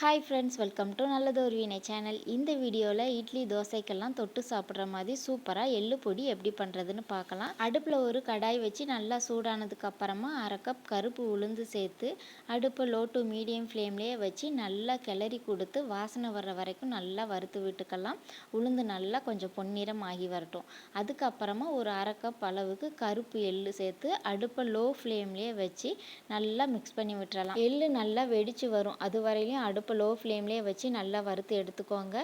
Hi friends welcome to நல்லது ஒரு வினை சேனல் இந்த வீடியோவில் இட்லி தோசைக்கெல்லாம் தொட்டு சாப்பிட்ற மாதிரி சூப்பராக எள்ளு பொடி எப்படி பண்ணுறதுன்னு பார்க்கலாம். அடுப்பில் ஒரு கடாய் வச்சு நல்லா சூடானதுக்கு அப்புறமா அரை கப் கருப்பு உளுந்து சேர்த்து அடுப்பை லோ டு மீடியம் ஃப்ளேம்லேயே வச்சு நல்லா கிளறி கொடுத்து வாசனை வர்ற வரைக்கும் நல்லா வறுத்து விட்டுக்கலாம். உளுந்து நல்லா கொஞ்சம் பொன்னிறம் ஆகி வரட்டும். அதுக்கப்புறமா ஒரு அரை கப் அளவுக்கு கருப்பு எள்ளு சேர்த்து அடுப்பை லோ ஃப்ளேம்லேயே வச்சு நல்லா மிக்ஸ் பண்ணி விட்டுறலாம். எள்ளு நல்லா வெடித்து வரும். அது வரையிலையும் அடுப்பு இப்போ லோ ஃப்ளேம்லேயே வச்சு நல்லா வறுத்து எடுத்துக்கோங்க.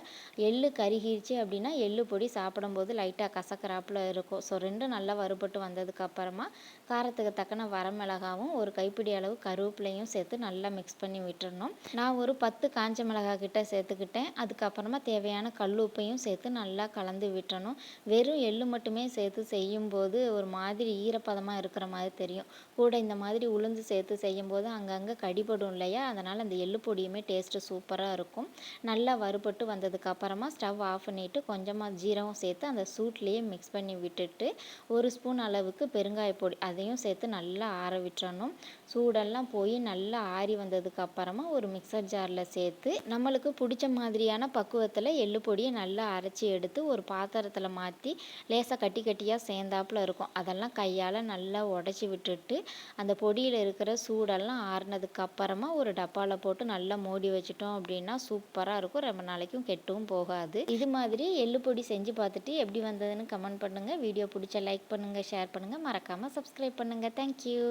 எள்ளு கருகிருச்சு அப்படின்னா எள்ளு பொடி சாப்பிடும்போது லைட்டாக கசக்கராப்பில் இருக்கும். ஸோ ரெண்டும் நல்லா வறுபட்டு வந்ததுக்கப்புறமா காரத்துக்கு தக்கன வரமிளகாவும் ஒரு கைப்பிடி அளவு கருவேப்பிலையும் சேர்த்து நல்லா மிக்ஸ் பண்ணி விட்டுறணும். நான் ஒரு பத்து காஞ்ச மிளகா கிட்ட சேர்த்துக்கிட்டேன். அதுக்கப்புறமா தேவையான கல் உப்பையும் சேர்த்து நல்லா கலந்து விட்டுறணும். வெறும் எள்ளு மட்டுமே சேர்த்து செய்யும்போது ஒரு மாதிரி ஈரப்பதமாக இருக்கிற மாதிரி தெரியும். கூட இந்த மாதிரி உளுந்து சேர்த்து செய்யும்போது அங்கங்கே கடிபடும் இல்லையா? அதனால் அந்த எள்ளு பொடியுமே டேஸ்ட் டேஸ்ட்டு சூப்பராக இருக்கும். நல்லா வறுபட்டு வந்ததுக்கு அப்புறமா ஸ்டவ் ஆஃப் பண்ணிவிட்டு கொஞ்சமாக ஜீரகம் சேர்த்து அந்த சூட்லேயே மிக்ஸ் பண்ணி விட்டுட்டு ஒரு ஸ்பூன் அளவுக்கு பெருங்காய பொடி அதையும் சேர்த்து நல்லா ஆற விட்டுறணும். சூடெல்லாம் போய் நல்லா ஆறி வந்ததுக்கு அப்புறமா ஒரு மிக்சர் ஜாரில் சேர்த்து நம்மளுக்கு பிடிச்ச மாதிரியான பக்குவத்தில் எள்ளு பொடியை நல்லா அரைச்சி எடுத்து ஒரு பாத்திரத்தில் மாற்றி லேசாக கட்டி கட்டியாக சேர்ந்தாப்புல இருக்கும். அதெல்லாம் கையால் நல்லா உடச்சி விட்டுட்டு அந்த பொடியில் இருக்கிற சூடெல்லாம் ஆறினதுக்கு அப்புறமா ஒரு டப்பாவில் போட்டு நல்லா மூடி வச்சு வச்சிட்டோம் அப்படின்னா சூப்பராக இருக்கும். ரொம்ப நாளைக்கும் கெட்டும் போகாது. இது மாதிரி எள்ளு பொடி செஞ்சு பார்த்துட்டு எப்படி வந்ததுன்னு கமெண்ட் பண்ணுங்கள் வீடியோ பிடிச்ச லைக் பண்ணுங்கள் ஷேர் பண்ணுங்கள் மறக்காமல் சப்ஸ்கிரைப் பண்ணுங்கள் தேங்க்யூ